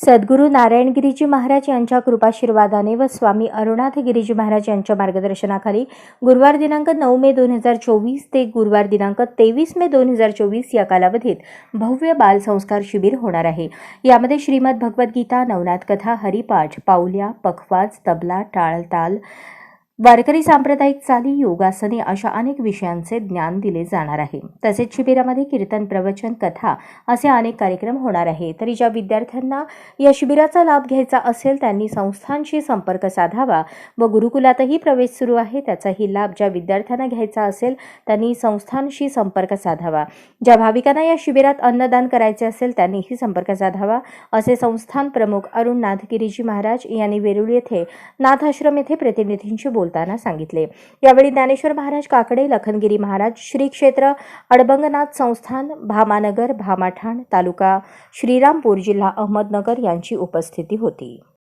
सद्गुरू नारायण गिरीजी महाराज यांच्या कृपाशीर्वादाने व स्वामी अरुणाथ गिरीजी महाराज यांच्या मार्गदर्शनाखाली गुरुवार दिनांक नऊ मे दोन हजार चोवीस ते गुरुवार दिनांक तेवीस मे दोन हजार चोवीस या कालावधीत भव्य बालसंस्कार शिबिर होणार आहे. यामध्ये श्रीमद भगवद्गीता नवनाथ कथा हरिपाठ पाऊल्या पखवाज तबला टाळ ताल वारकरी सांप्रदायिक चाली योगासने अशा अनेक विषयांचे ज्ञान दिले जाणार आहे. तसेच शिबिरामध्ये कीर्तन प्रवचन कथा असे अनेक कार्यक्रम होणार आहे. तरी ज्या विद्यार्थ्यांना या शिबिराचा लाभ घ्यायचा असेल त्यांनी संस्थांशी संपर्क साधावा व गुरुकुलातही प्रवेश सुरू आहे. त्याचाही लाभ ज्या विद्यार्थ्यांना घ्यायचा असेल त्यांनी संस्थांशी संपर्क साधावा. ज्या भाविकांना या शिबिरात अन्नदान करायचे असेल त्यांनीही संपर्क साधावा. असे संस्थान प्रमुख अरुण नाथगिरीजी महाराज यांनी वेरुळ येथे नाथाश्रम येथे प्रतिनिधींशी बोल बोलताना सांगितले. यावेळी ज्ञानेश्वर महाराज काकडे लखनगिरी महाराज श्री क्षेत्र अडबंगनाथ संस्थान भामानगर भामाठाण तालुका श्रीरामपूर जिल्हा अहमदनगर यांची उपस्थिती होती.